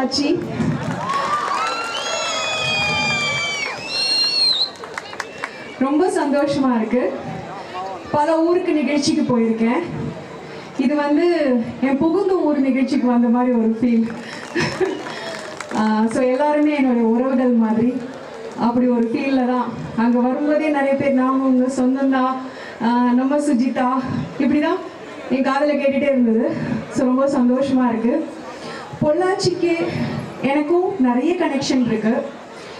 ஆச்சு. ரொம்ப சந்தோஷமா இருக்கு. பல ஊருக்கு நிகழ்ச்சிக்கு போயிருக்கேன். இது வந்து என் புகுந்த ஊர் நிகழ்ச்சிக்கு வந்த மாதிரி ஒரு ஃபீல் ஸோ எல்லாருமே என்னுடைய உறவுகள் மாதிரி அப்படி ஒரு ஃபீலில் தான் அங்கே வரும்போதே நிறைய பேர் நாம உங்க சொந்தந்தா நம்ம சுஜிதா. இப்படி தான் என் காதில் கேட்டுகிட்டே இருந்தது. ஸோ ரொம்ப சந்தோஷமாக இருக்குது பொள்ளாச்சிக்கு எனக்கும் நிறைய கனெக்ஷன் இருக்கு.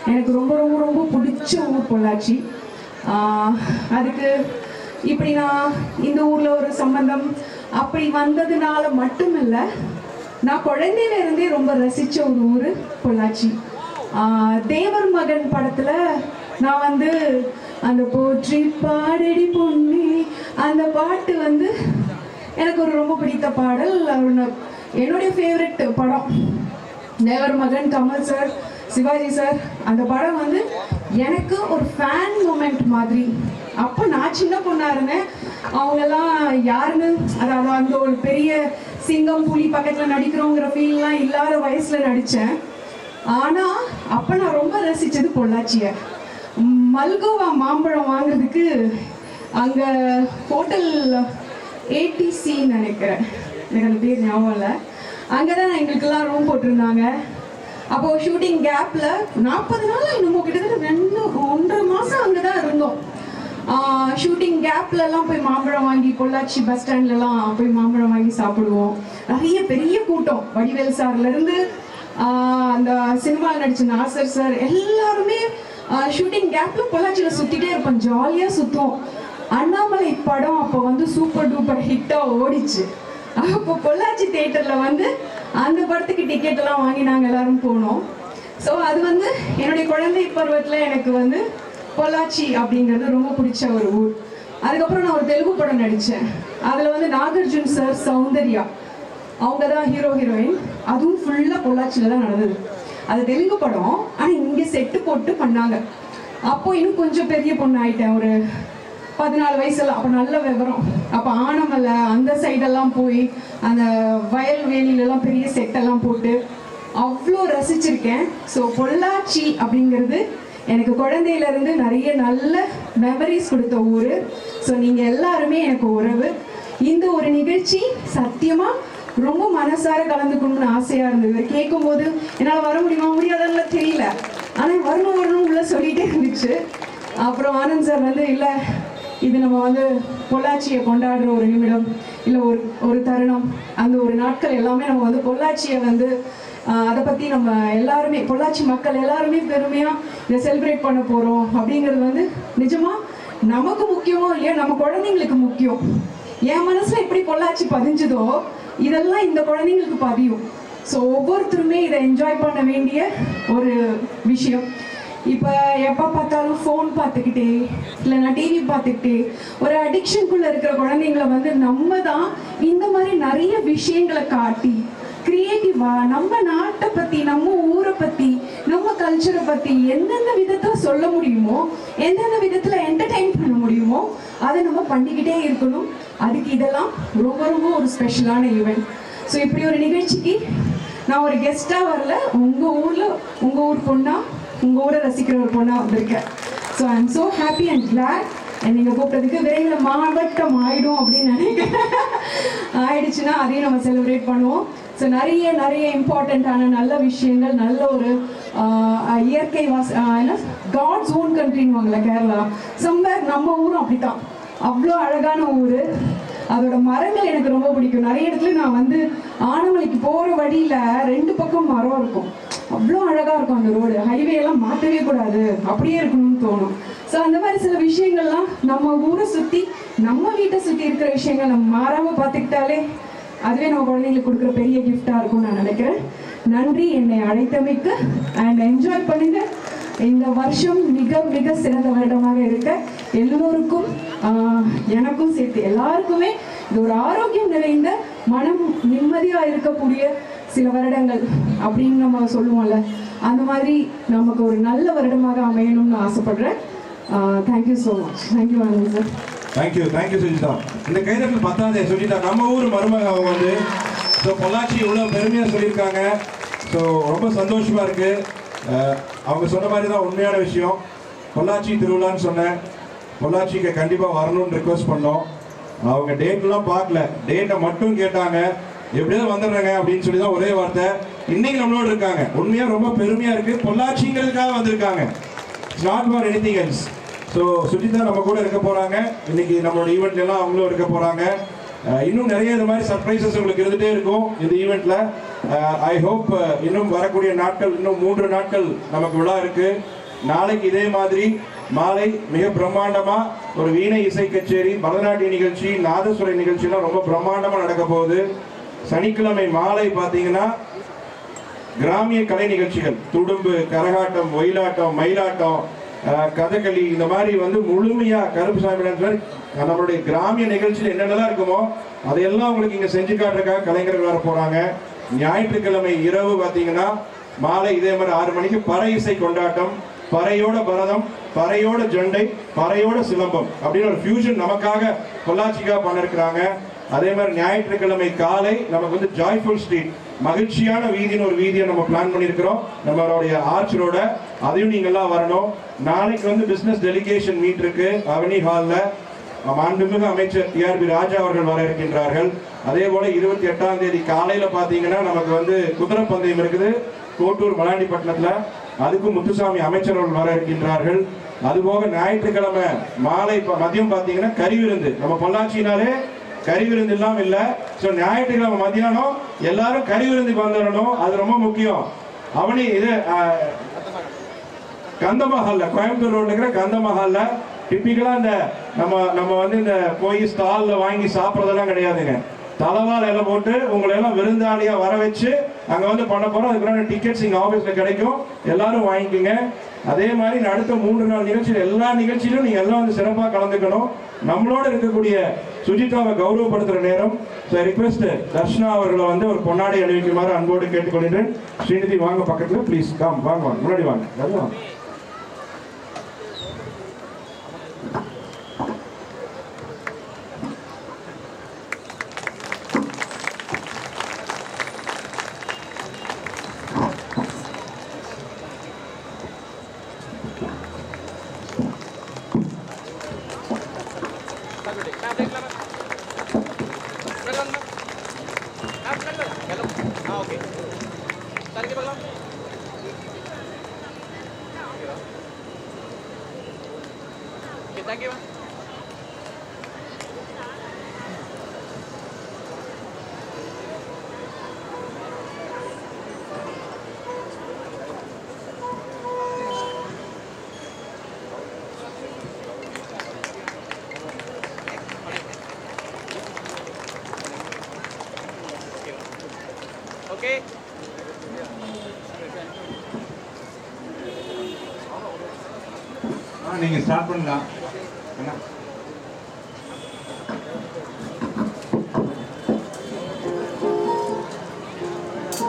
எனக்கு ரொம்ப ரொம்ப ரொம்ப பிடிச்ச ஊர் பொள்ளாச்சி. அதுக்கு இப்படி நான் இந்த ஊரில் ஒரு சம்பந்தம் அப்படி வந்ததுனால மட்டும் இல்லை நான் குழந்தையில இருந்தே ரொம்ப ரசித்த ஒரு ஊர் பொள்ளாச்சி. தேவர் மகன் படத்தில் நான் வந்து அந்த போற்றி பாடடி பொண்ணு அந்த பாட்டு வந்து எனக்கு ஒரு ரொம்ப பிடித்த பாடல். அவரு- என்னுடைய ஃபேவரட் படம். தேவர் மகன் கமல் சார் சிவாஜி சார் அந்த படம் வந்து எனக்கு ஒரு ஃபேன் மூமெண்ட் மாதிரி. அப்போ நான் சின்ன பொண்ணாக இருந்தேன். அவங்கெல்லாம் யாருன்னு அதாவது அந்த ஒரு பெரிய சிங்கம் புலி பக்கத்தில் நடிக்கிறோங்கிற ஃபீல்லாம் இல்லாத வயசில் நடித்தேன் ஆனால் அப்போ நான் ரொம்ப ரசித்தது பொள்ளாச்சியை. மல்கோவா மாம்பழம் வாங்குறதுக்கு அங்கே ஹோட்டல் ஏடிசின்னு நினைக்கிறேன். எனக்கு அந்த பேர் ஞாபகம் இல்லை. அங்கே தான் எங்களுக்கெல்லாம் ரூம் போட்டிருந்தாங்க. அப்போது ஷூட்டிங் கேப்பில் நாற்பது நாள் என்னமோ கிட்டத்தட்ட ரெண்டு ஒன்றரை மாதம் அங்கே தான் இருந்தோம் ஷூட்டிங் கேப்லலாம் போய் மாம்பழம் வாங்கி பொள்ளாச்சி பஸ் ஸ்டாண்ட்லலாம் போய் மாம்பழம் வாங்கி சாப்பிடுவோம். நிறைய பெரிய கூட்டம். வடிவேல் சார்லேருந்து அந்த சினிமாவில் நடித்த நாசர் சார் எல்லாருமே ஷூட்டிங் கேப்பில் பொள்ளாச்சியில் சுற்றிட்டே இருப்போம். ஜாலியாக சுற்றுவோம் அண்ணாமலை படம் அப்போ வந்து சூப்பர் டூப்பர் ஹிட்டாக ஓடிச்சு. அப்போ பொள்ளாச்சி தேட்டரில் வந்து அந்த படத்துக்கு டிக்கெட் எல்லாம் வாங்கி நாங்கள் எல்லாரும் போனோம். ஸோ அது வந்து என்னுடைய குழந்தை பருவத்தில் எனக்கு வந்து பொள்ளாச்சி அப்படிங்கிறது ரொம்ப பிடிச்ச ஒரு ஊர். அதுக்கப்புறம் நான் ஒரு தெலுங்கு படம் நடித்தேன் அதில் வந்து நாகார்ஜுன் சார் சௌந்தர்யா. அவங்க தான் ஹீரோ ஹீரோயின் அதுவும் ஃபுல்லாக பொள்ளாச்சியில் தான் நடந்தது. அது தெலுங்கு படம். ஆனால் இங்கே செட்டு போட்டு பண்ணாங்க. அப்போ இன்னும் கொஞ்சம் பெரிய பொண்ணு ஆயிட்டேன் ஒரு பதினாலு வயசுல அப்போ நல்ல விவரம். அப்போ ஆனமலை அந்த சைடெல்லாம் போய் அந்த வயல் வேலிலெல்லாம் பெரிய செட்டெல்லாம் போட்டு அவ்வளோ ரசிச்சிருக்கேன். ஸோ பொள்ளாச்சி அப்படிங்கிறது எனக்கு குழந்தையிலேருந்து நிறைய நல்ல மெமரிஸ் கொடுத்த ஊர். ஸோ நீங்கள் எல்லாருமே எனக்கு உறவு. இந்த ஒரு நிகழ்ச்சி சத்தியமாக ரொம்ப மனசார கலந்துக்கணும்னு ஆசையாக இருந்தது. கேட்கும்போது என்னால் வர முடியுமா? முடியாதுன்னு தெரியல. ஆனால் வரணும் வரணும் உள்ள சொல்லிட்டே இருந்துச்சு. அப்புறம் ஆனந்த் சார் வந்து இல்லை இது நம்ம வந்து பொள்ளாச்சியை கொண்டாடுற ஒரு நிமிடம் இல்லை ஒரு ஒரு தருணம் அந்த ஒரு நாட்கள் எல்லாமே நம்ம வந்து பொள்ளாச்சியை வந்து அதை பற்றி நம்ம எல்லாருமே பொள்ளாச்சி மக்கள் எல்லாருமே பெருமையாக இதை செலிப்ரேட் பண்ண போகிறோம் அப்படிங்கிறது வந்து நிஜமாக நமக்கு முக்கியமோ இல்லையோ நம்ம குழந்தைங்களுக்கு முக்கியம். என் மனசில் எப்படி பொள்ளாச்சி பதிஞ்சுதோ இதெல்லாம் இந்த குழந்தைங்களுக்கு பதியும். ஸோ ஒவ்வொருத்தருமே இதை என்ஜாய் பண்ண வேண்டிய ஒரு விஷயம். இப்போ எப்போ பார்த்தாலும் ஃபோன் பார்த்துக்கிட்டே இல்லைன்னா டிவி பார்த்துக்கிட்டே ஒரு அடிக்ஷனுக்குள்ளே இருக்கிற குழந்தைங்கள வந்து நம்ம தான் இந்த மாதிரி நிறைய விஷயங்களை காட்டி கிரியேட்டிவாக நம்ம நாட்டை பற்றி நம்ம ஊரை பற்றி நம்ம கல்ச்சரை பற்றி எந்தெந்த விதத்தில் சொல்ல முடியுமோ எந்தெந்த விதத்தில் என்டர்டெயின் பண்ண முடியுமோ அதை நம்ம பண்ணிக்கிட்டே இருக்கணும். அதுக்கு இதெல்லாம் ரொம்ப ரொம்ப ஒரு ஸ்பெஷலான ஈவெண்ட் ஸோ இப்படி ஒரு நிகழ்ச்சிக்கு நான் ஒரு கெஸ்ட்டாக வரல. உங்கள் ஊரில் உங்கள் ஊர் பொண்ணாக உங்க ஊரை ரசிக்கிற ஒரு பொண்ணா வந்திருக்கேன். So I am so happy and glad நீங்க கூப்பிட்டதுக்கு விரைவில் மாவட்டம் ஆயிடும் அப்படின்னு நினைக்கிறேன். ஆயிடுச்சுன்னா அதையும் நம்ம செலிப்ரேட் பண்ணுவோம். ஸோ நிறைய நிறைய இம்பார்ட்டண்ட்டான நல்ல விஷயங்கள் நல்ல ஒரு இயற்கை வாச என்ன? காட்ஸ் ஓன் கண்ட்ரின்வாங்களே கேரளா. சம்பேர் நம்ம ஊரும் அப்படித்தான். அவ்வளோ அழகான ஊர். அதோட மரங்கள் எனக்கு ரொம்ப பிடிக்கும். நிறைய இடத்துல நான் வந்து ஆனமலைக்கு போகிற வழியில் ரெண்டு பக்கம் மரம் இருக்கும். அவ்வளோ அழகாக இருக்கும் அந்த ரோடு ஹைவே எல்லாம் மாற்றவே கூடாது. அப்படியே இருக்கணும்னு தோணும். ஸோ அந்த மாதிரி சில விஷயங்கள்லாம் நம்ம ஊரை சுற்றி நம்ம வீட்டை சுற்றி இருக்கிற விஷயங்கள் நம்ம மாறாமல் பார்த்துக்கிட்டாலே அதுவே நம்ம குழந்தைங்களுக்கு கொடுக்குற பெரிய கிஃப்டாக இருக்கும்னு நான் நினைக்கிறேன். நன்றி. என்னை அழைத்தமைக்கு அண்ட் என்ஜாய் பண்ணுங்க. இந்த வருஷம் மிக மிக சிறந்த வருடமாக இருக்க எல்லோருக்கும் எனக்கும் சேர்த்து எல்லாருக்குமே இது ஒரு ஆரோக்கியம் நிறைந்த மனம் நிம்மதியாக இருக்கக்கூடிய சில வருடங்கள் அப்படின்னு நம்ம சொல்லுவோம்ல அந்த மாதிரி நமக்கு ஒரு நல்ல வருடமாக அமையணும்னு ஆசைப்படுறேன். Thank you so much thank you Anand sir thank you thank you Sujitha. இந்த கைதட்டல் பத்தாதே சுஜிதா நம்ம ஊர் மருமக அவங்க வந்து ஸோ பொள்ளாச்சி இவ்வளோ பெருமையாக சொல்லியிருக்காங்க. ஸோ ரொம்ப சந்தோஷமாக இருக்குது அவங்க சொன்ன மாதிரி தான் உண்மையான விஷயம். பொள்ளாச்சி திருவிழான்னு சொன்னேன். பொள்ளாச்சிக்கு கண்டிப்பாக வரணும்னு ரிக்வெஸ்ட் பண்ணோம். அவங்க டேட்லாம் பார்க்கல. டேட்டை மட்டும் கேட்டாங்க. எப்படியாவது வந்துடுறாங்க அப்படின்னு சொல்லி தான் ஒரே வார்த்தை. இன்னைக்கு நம்மளோட இருக்காங்க. உண்மையாக ரொம்ப பெருமையாக இருக்குது பொள்ளாச்சிங்கிறதுக்காக வந்திருக்காங்க. It's not for anything else so Sujitha நம்ம கூட இருக்க போகிறாங்க இன்னைக்கு நம்மளோட ஈவெண்ட்ல எல்லாம் அவங்களும் இருக்க போகிறாங்க இன்னும் நிறைய இது மாதிரி சர்ப்ரைசஸ் உங்களுக்கு இருந்துகிட்டே இருக்கும் இந்த ஈவெண்ட்ல ஐ ஹோப் இன்னும் வரக்கூடிய நாட்கள் இன்னும் மூன்று நாட்கள் நமக்கு விழா இருக்கு. நாளைக்கு இதே மாதிரி மாலை மிக பிரம்மாண்டமா ஒரு வீணை இசை கச்சேரி பரதநாட்டிய நிகழ்ச்சி நாதசுரை நிகழ்ச்சியெல்லாம் ரொம்ப பிரம்மாண்டமா நடக்க போகுது. சனிக்கிழமை மாலை பார்த்தீங்கன்னா கிராமிய கலை நிகழ்ச்சிகள். துடும்பு கரகாட்டம் ஒயிலாட்டம் மயிலாட்டம் கதகளி இந்த மாதிரி வந்து முழுமையா கருப்பு சாமி நம்மளுடைய கிராமிய நிகழ்ச்சியில் என்னென்னலாம் இருக்குமோ அதையெல்லாம் உங்களுக்கு இங்க செஞ்சு காட்டுறதுக்காக கலைஞர்கள் வர போறாங்க. ஞாயிற்றுக்கிழமை இரவு பார்த்தீங்கன்னா மாலை இதே மாதிரி ஆறு மணிக்கு பறை இசை கொண்டாட்டம் பறையோட பரதம் பறையோட ஜெண்டை பறையோட சிலம்பம் அப்படின்னு ஒரு ஃபியூஷன் நமக்காக பொள்ளாச்சிக்காக பண்ணிருக்கிறாங்க. அதே மாதிரி ஞாயிற்றுக்கிழமை காலை நமக்கு வந்து ஜாய்ஃபுல் ஸ்ட்ரீட் மகிழ்ச்சியான வீதின்னு ஒரு வீதியை நம்ம பிளான் பண்ணியிருக்கிறோம். நம்மளுடைய ஆர்ச் ரோட அதையும் நீங்கள்லாம் வரணும். நாளைக்கு வந்து பிஸ்னஸ் டெலிகேஷன் மீட் இருக்கு. அவனி ஹாலில் மாண்புமிகு அமைச்சர் டிஆர்பி ராஜா அவர்கள் வர இருக்கின்றார்கள். அதே போல இருபத்தி எட்டாம் தேதி காலையில பாத்தீங்கன்னா நமக்கு வந்து குதிரை பந்தயம் இருக்குது. கோட்டூர் மலாண்டிப்பட்டினத்துல. அதுக்கும் முத்துசாமி அமைச்சர் அவர்கள் வர இருக்கின்றார்கள். அதுபோக ஞாயிற்றுக்கிழமை மாலை மதியம் பாத்தீங்கன்னா கறி விருந்து நம்ம பொள்ளாச்சினாலே கறி விருந்து இல்லாம இல்ல. சோ ஞாயிற்றுக்கிழமை மதியானம் எல்லாரும் கறி விருந்துக்கு வந்துடணும். அது ரொம்ப முக்கியம். அவனி இது கந்தமஹாலில் கந்தமஹால்ல கோயம்புத்தூர் ரோட்ல இருக்கிற கந்தமஹால்ல. டிப்பிக்கலா இந்த நம்ம நம்ம வந்து இந்த போய் ஸ்டால்ல வாங்கி சாப்பிட்றதெல்லாம் கிடையாதுங்க. தலவால் எல்லாம் போட்டு உங்களை எல்லாம் விருந்தாளியா வர வச்சு அங்க வந்து பண்ண போறோம். அதுக்குறான டிக்கெட்ஸ் இங்க ஆபீஸ்ல கிடைக்கும். எல்லாரும் வாங்கிக்கோங்க. அதே மாதிரி அடுத்த மூன்று நாள் நிகழ்ச்சியில் எல்லா நிகழ்ச்சியிலும் நீங்க எல்லாம் வந்து சிறப்பாக கலந்துக்கணும். நம்மளோட இருக்கக்கூடிய சுஜிதாவை கௌரவப்படுத்துகிற நேரம் ரிக்வெஸ்ட் தர்ஷனா அவர்களை வந்து ஒரு பொன்னாடை அணிவிக்குமாறு அன்போடு கேட்டுக்கொள்கிறேன் ஸ்ரீநிதி வாங்க பக்கத்தில் ப்ளீஸ் கம் வாங்க வாங்க முன்னாடி வாங்க. okay. Tarik kita bagaimana? Okay, thank. Okay? நீங்க ஸ்டார்ட் பண்ணலாம் என்ன